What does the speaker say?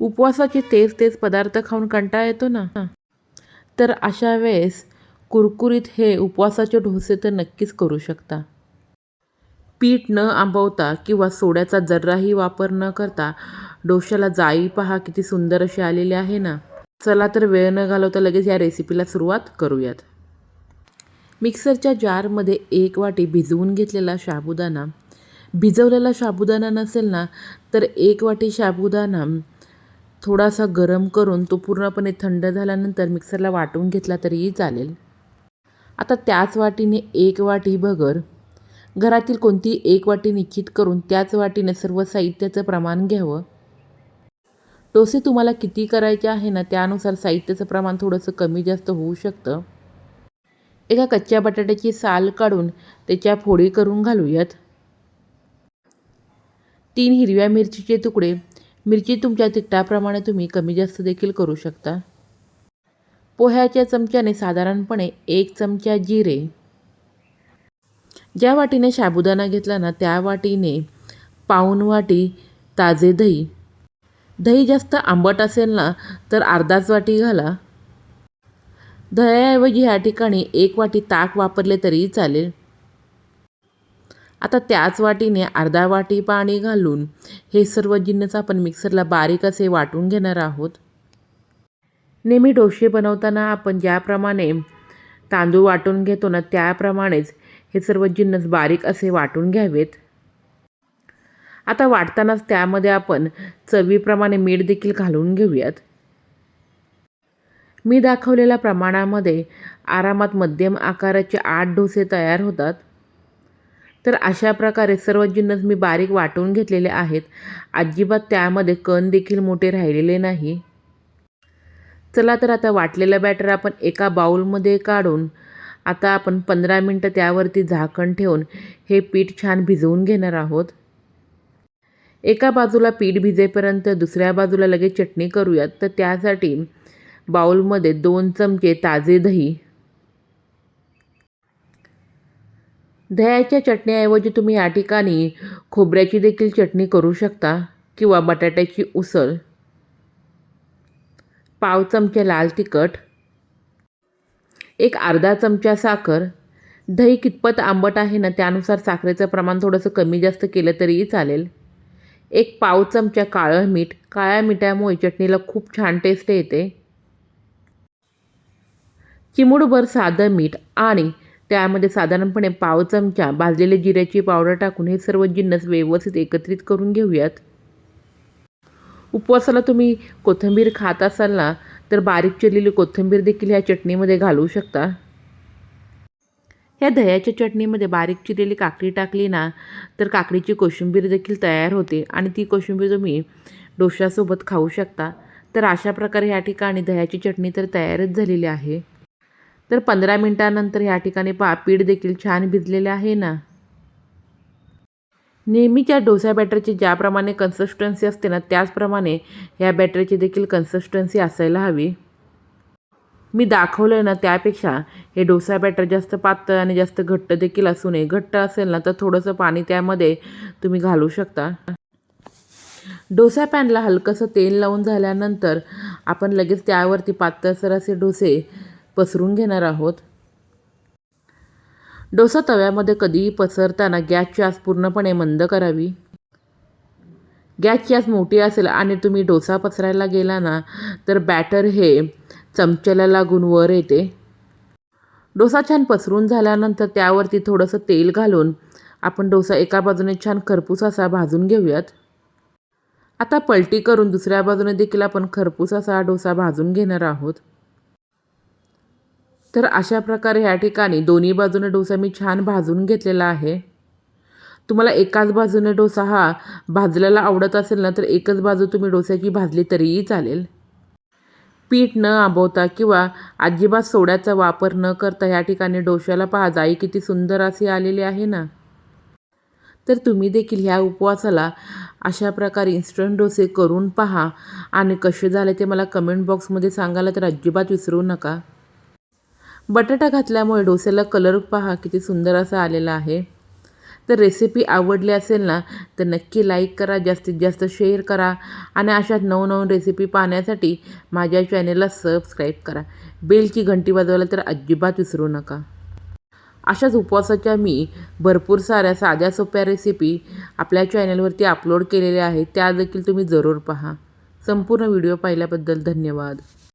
उपवासाचे तेच तेच पदार्थ खाऊन कंटाळा येतो ना? तर अशा वेळेस कुरकुरीत हे उपवासाचे डोसे तर नक्कीच करू शकता. पीठ न आंबवता किंवा सोड्याचा जर्राही वापर न करता डोश्याला जाळी पहा किती सुंदर अशी आलेली आहे ना? चला तर वेळ न घालवता लगेच या रेसिपीला सुरुवात करूयात. मिक्सरच्या जारमध्ये एक वाटी भिजवून घेतलेला साबुदाणा भिजवलेला साबुदाणा नसेल ना तर एक वाटी साबुदाणा थोडासा गरम करून तो पूर्णपणे थंड झाल्यानंतर मिक्सरला वाटून घेतला तरीही चालेल. आता त्याच वाटीने एक वाटी भगर. घरातील कोणती एक वाटी निश्चित करून त्याच वाटीने सर्व साहित्याचं प्रमाण घ्यावं. डोसे तुम्हाला किती करायचे आहे ना त्यानुसार साहित्याचं प्रमाण थोडंसं कमी जास्त होऊ शकतं. एका कच्च्या बटाट्याची साल काढून त्याच्या फोडी करून घालूयात. तीन हिरव्या मिरचीचे तुकडे मिरची तुमच्या तिखटाप्रमाणे तुम्ही कमी जास्त देखील करू शकता. पोह्याच्या चमच्याने साधारणपणे एक चमचा जिरे. ज्या वाटीने साबुदाणा घेतला ना त्या वाटीने पाऊण वाटी ताजे दही. दही जास्त आंबट असेल ना तर अर्धाच वाटी घाला. दह्याऐवजी ह्या ठिकाणी एक वाटी ताक वापरले तरीही चालेल. आता त्याच वाटीने अर्धा वाटी पाणी घालून हे सर्व जिन्नस आपण मिक्सरला बारीक असे वाटून घेणार आहोत. नेहमी डोसे बनवताना आपण ज्याप्रमाणे तांदूळ वाटून घेतो ना त्याप्रमाणेच हे सर्व जिन्नस बारीक असे वाटून घ्यावेत. आता वाटतानाच त्यामध्ये आपण चवीप्रमाणे मीठ देखील घालून घेऊयात. मी दाखवलेल्या प्रमाणामध्ये आरामात मध्यम आकाराचे आठ डोसे तयार होतात. तर अशा प्रकारे सर्व जिन्नस मी बारीक वाटून घेतलेले आहेत. अजिबात त्यामध्ये कण देखील मोठे राहिलेले नाही. चला तर आता वाटलेलं बॅटर आपण एका बाऊलमध्ये काढून आता आपण पंधरा मिनटं त्यावरती झाकण ठेवून हे पीठ छान भिजवून घेणार आहोत. एका बाजूला पीठ भिजेपर्यंत दुसऱ्या बाजूला लगेच चटणी करूयात. तर त्यासाठी बाऊलमध्ये दोन चमचे ताजे दही दह्याच्या चटणीऐवजी तुम्ही या ठिकाणी खोबऱ्याची देखील चटणी करू शकता किंवा बटाट्याची उसळ. पाव चमचा लाल तिखट. एक अर्धा चमचा साखर. दही कितपत आंबट आहे ना त्यानुसार साखरेचं प्रमाण थोडंसं कमी जास्त केलं तरीही चालेल. एक पाव चमचा काळं मीठ. काळ्या मिठामुळे चटणीला खूप छान टेस्ट येते. चिमूडभर साधं मीठ आणि त्यामध्ये साधारणपणे पाव चमचा भाजलेले जिऱ्याची पावडर टाकून हे सर्व जिन्नस व्यवस्थित एकत्रित करून घेऊयात. उपवासाला तुम्ही कोथिंबीर खात असाल ना तर बारीक चिरलेली कोथिंबीर देखील ह्या चटणीमध्ये घालू शकता. ह्या दह्याच्या चटणीमध्ये बारीक चिरलेली काकडी टाकली ना तर काकडीची कोशिंबीर देखील तयार होते आणि ती कोशिंबीर तुम्ही डोशासोबत खाऊ शकता. तर अशा प्रकारे ह्या ठिकाणी दह्याची चटणी तर तयारच झालेली आहे. तर पंधरा मिनटानंतर ह्या ठिकाणी पा पीठ देखील छान भिजलेले आहे ना? नेहमीच्या डोसा बॅटरची ज्याप्रमाणे कन्सिस्टन्सी असते ना त्याचप्रमाणे ह्या बॅटरची देखील कन्सिस्टन्सी असायला हवी. मी दाखवलं ना त्यापेक्षा हे डोसा बॅटर जास्त पातळ आणि जास्त घट्ट देखील असू नये. घट्ट असेल ना तर थोडंसं पाणी त्यामध्ये तुम्ही घालू शकता. डोसा पॅनला हलकंसं तेल लावून झाल्यानंतर आपण लगेच त्यावरती पातळसर असे डोसे पसरून घेणार आहोत. डोसा तव्यामध्ये कधीही पसरताना गॅसची आस पूर्णपणे मंद करावी. गॅसची आस मोठी असेल आणि तुम्ही डोसा पसरायला गेला ना तर बॅटर हे चमच्याला लागून वर येते. डोसा छान पसरून झाल्यानंतर त्यावरती थोडंसं तेल घालून आपण डोसा एका बाजूने छान खरपूस असा भाजून घेऊयात. आता पलटी करून दुसऱ्या बाजूने देखील आपण खरपूस असा डोसा भाजून घेणार आहोत. तर अशा प्रकारे ह्या ठिकाणी दोन्ही बाजूने डोसा मी छान भाजून घेतलेला आहे. तुम्हाला एकाच बाजूने डोसा हा भाजलेला आवडत असेल ना तर एकच बाजू तुम्ही डोस्याची भाजली तरीही चालेल. पीठ न आंबवता किंवा अजिबात सोड्याचा वापर न करता ह्या ठिकाणी डोश्याला पहा जाई किती सुंदर असे आलेली आहे ना. तर तुम्ही देखील ह्या उपवासाला अशा प्रकारे इन्स्टंट डोसे करून पहा. आणि कसे झाले ते मला कमेंट बॉक्समध्ये सांगायला तर अजिबात विसरू नका. बटाटा घातल्यामुळे डोस्याला कलर पहा किती सुंदर असा आलेला आहे. तर रेसिपी आवडली असेल ना तर नक्की लाईक करा जास्तीत जास्त शेअर करा आणि अशाच नवनवीन रेसिपी पाहण्यासाठी माझ्या चॅनेलला सबस्क्राईब करा. बेलची घंटी वाजवायला तर अजिबात विसरू नका. अशाच उपवासाच्या मी भरपूर साऱ्या साध्या सोप्या रेसिपी आपल्या चॅनलवरती अपलोड केलेल्या आहेत. त्या देखील तुम्ही जरूर पहा. संपूर्ण व्हिडिओ पाहिल्याबद्दल धन्यवाद.